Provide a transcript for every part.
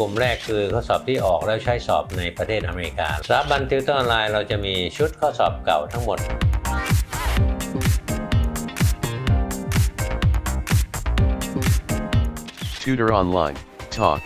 กลุ่มแรกคือข้อสอบที่ออกแล้วใช้สอบในประเทศอเมริกาสถาบันติวเตอร์ออนไลน์เราจะมีชุดข้อสอบเก่าทั้งหมด Tutor Online, Talk.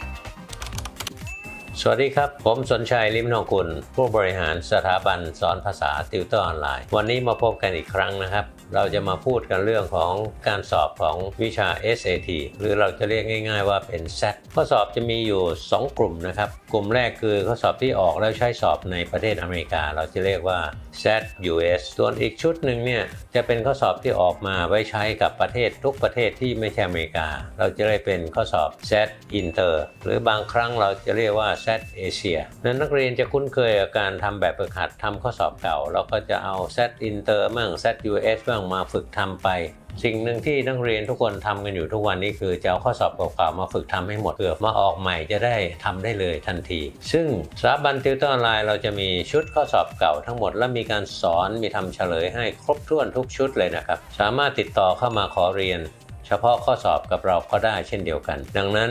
สวัสดีครับ ผมสนชัยลิมนองกุล ผู้บริหารสถาบันสอนภาษาติวเตอร์ออนไลน์ วันนี้มาพบกันอีกครั้งนะครับ เราจะมาพูดกันเรื่องของการสอบของวิชา SAT หรือเราจะเรียกง่ายๆว่าเป็น SAT ข้อสอบจะมีอยู่ 2 กลุ่มนะครับ กลุ่มแรกคือข้อสอบที่ออกแล้วใช้สอบในประเทศอเมริกา เราจะเรียกว่า SAT US ส่วนอีกชุดหนึ่งเนี่ยจะเป็นข้อสอบที่ออกมาไว้ใช้กับประเทศทุกประเทศที่ไม่ใช่อเมริกา เราจะเรียกเป็นข้อสอบ SAT Inter หรือบางครั้งเราจะเรียกว่า SAT Asia นั้นนักเรียนจะคุ้นเคยกับการทำแบบฝึกหัดทำข้อสอบเก่า แล้วก็จะเอา SAT Inter มั่ง SAT US บ้างมาฝึกทำไป สิ่งหนึ่งที่นักเรียนทุกคนทำกันอยู่ทุกวันนี้คือจะเอาข้อสอบเก่าๆมาฝึกทำให้หมดเพื่อมาออกใหม่จะได้ทำได้เลยทันที ซึ่งสถาบันติวเตอร์ออนไลน์เราจะมีชุดข้อสอบเก่าทั้งหมด และมีการสอนมีทำเฉลยให้ครบถ้วนทุกชุดเลยนะครับ สามารถติดต่อเข้ามาขอเรียน เฉพาะข้อสอบกับเราก็ได้เช่นเดียวกัน ดังนั้น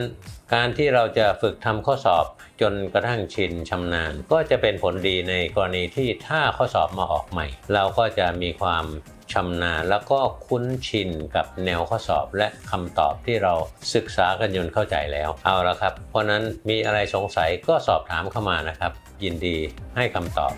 การที่เราจะฝึกทำข้อสอบจนกระทั่งชินชำนาญ ก็จะเป็นผลดีในกรณีที่ถ้าข้อสอบมาออกใหม่ เราก็จะมีความชำนาญแล้วก็คุ้นชินกับแนวข้อสอบและคำตอบที่เราศึกษากันจนเข้าใจแล้วเอาละครับ เพราะนั้นมีอะไรสงสัยก็สอบถามเข้ามานะครับ ยินดีให้คำตอบ